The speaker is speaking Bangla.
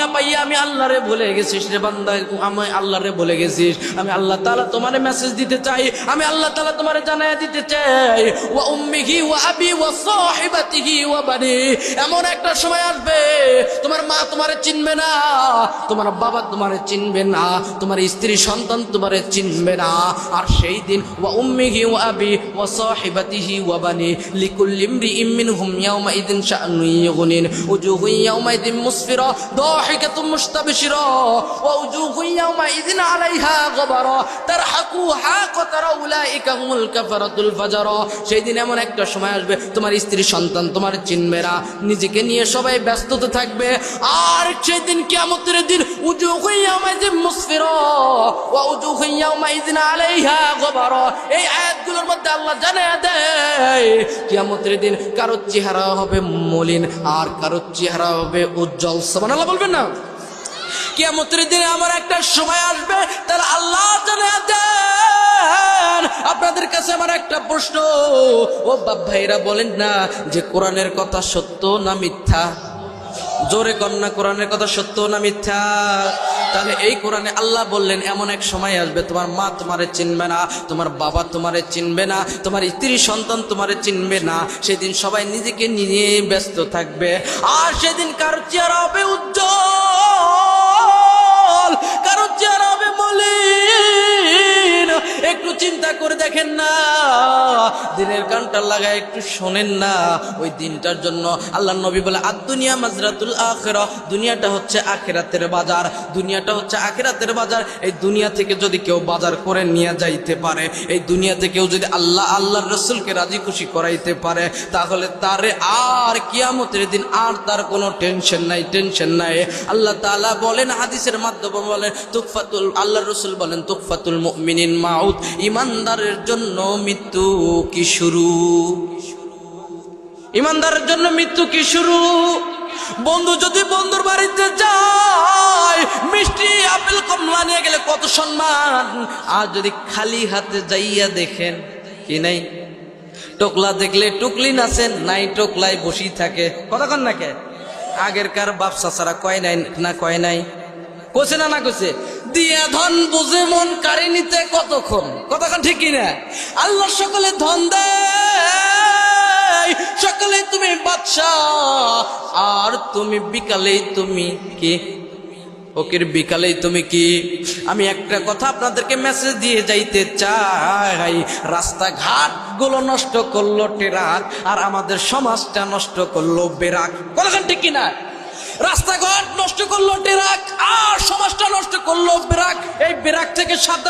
দুনিয়া পাইয়া আমি আল্লাহরে ভুলে গেছিস রে বান্দা, আমি আল্লাহরে ভুলে গেছিস। আমি আল্লাহ তালা তোমার মেসেজ দিতে চাই, আমি আল্লাহ তালা তোমার জানাই দিতে চাই। ওয়া উম্মিহি ওয়া আবি ওয়া সাহিবাতিহি ওয়া বানি, এমন একটা সময় আসবে, তোমার মা তোমারে চিনবে না, তোমার বাবা তোমারে চিনবে না, তোমার স্ত্রী সন্তান তোমারে চিনবে না। আর সেই দিন ওয়া উম্মিহি ওয়া আবি ওয়া সাহিবাতিহি ওয়া বানি, লিকুল্লি ইমরিইম মিনহুম ইয়াওমা ইদিন শাআনু ইউগনিন উজুহু ইয়াওমা ইদিন মুসফিরা দাহিকাতুম দিন এমন একটা সময় আসবে, তোমার স্ত্রী সন্তান, তোমার চিনবে না নিজেকে নিয়ে সবাই ব্যস্ততে থাকবে। আর সেই দিন কিয়ামতের দিন উজুহু ইয়াওমা ইদিন মুসফিরা, ওয়া উজুহু ইয়াওমা ইদিন আলাইহা গবারা। এই আয়াতগুলোর আল্লাহ দেয় চেহারা হবে মলিন আর চেহারা হবে উজ্জ্বল। বলবেন না? আমার একটা সময় আসবে, তাহলে আল্লাহ দেন। আপনাদের কাছে আমার একটা প্রশ্ন, ও বাপ ভাইরা বলেন না যে কোরআনের কথা সত্য না মিথ্যা? জোরে কন্যা কোরআনের কথা সত্য না মিথ্যা? তাহলে এই কোরআনে আল্লাহ বললেন, এমন এক সময় আসবে, তোমার মা তোমারে চিনবে না, তোমার বাবা তোমারে চিনবে না, তোমার স্ত্রী সন্তান তোমারে চিনবে না। সেদিন সবাই নিজেকে নিয়ে ব্যস্ত থাকবে। আর সেদিন কারও চেহারা হবে উজ্জ্বল, কারও চেহারা হবে মলিন। একটু চিন্তা করে দেখেন না। দিনের কানটা লাগায় একটু শোনেন না। ওই দিনটার জন্য আল্লাহ নবী বলে আর দুনিয়া মাজরাতুল আখেরা, দুনিয়াটা হচ্ছে আখেরাতের বাজার, দুনিয়াটা হচ্ছে আখেরাতের বাজার। এই দুনিয়া থেকে যদি কেউ বাজার করে নিয়ে যাইতে পারে, এই দুনিয়াতে কেউ যদি আল্লাহ, আল্লাহর রসুলকে রাজি খুশি করাইতে পারে, তাহলে তারে আর কিয়ামতের দিন আর তার কোনো টেনশন নাই টেনশন নাই। আল্লাহ তালা বলেন, হাদিসের মাধ্যমে বলেন, তুকফাতুল আল্লাহ রসুল বলেন, তুকফাতুল মিনিন মাউত ইমানদারের জন্য মৃত্যু কি শুরু? ইমানদারের জন্য মৃত্যু কি শুরু? বন্ধু, যদি বন্ধুর বাড়িতে যায়, মিষ্টি আপেল কমলা নিয়ে গেলে কত সম্মান? আর যদি খালি হাতে যাইয়া দেখেন কি নাই? টোকলা দেখলে টুকলি নাচেন নাই টোকলাই বসি থাকে। কতক্ষণ নাকে আগের কার বাপসা ছাড়া কয় নাই না কয় নাই? কোসে না না কোসে দিয়া ধন বুঝে মন কারি নিতে কতক্ষণ? কতক্ষণ ঠিক না আল্লাহ সকলে ধন দেয়। সকালে তুমি বাদশা আর তুমি বিকালেই তুমি কি? ওকের বিকালেই তুমি কি? আমি একটা কথা আপনাদেরকে মেসেজ দিয়ে যাইতে চাই। রাস্তাঘাটগুলো নষ্ট করল টেরাক, আর আমাদের সমাজটা নষ্ট করল বেরাক। কতক্ষণ ঠিক কিনা? রাস্তাঘাট নষ্ট করল ডেরাক আর সমাজটা নষ্ট করল বেরাক। এই বেরাক থেকে সাবধান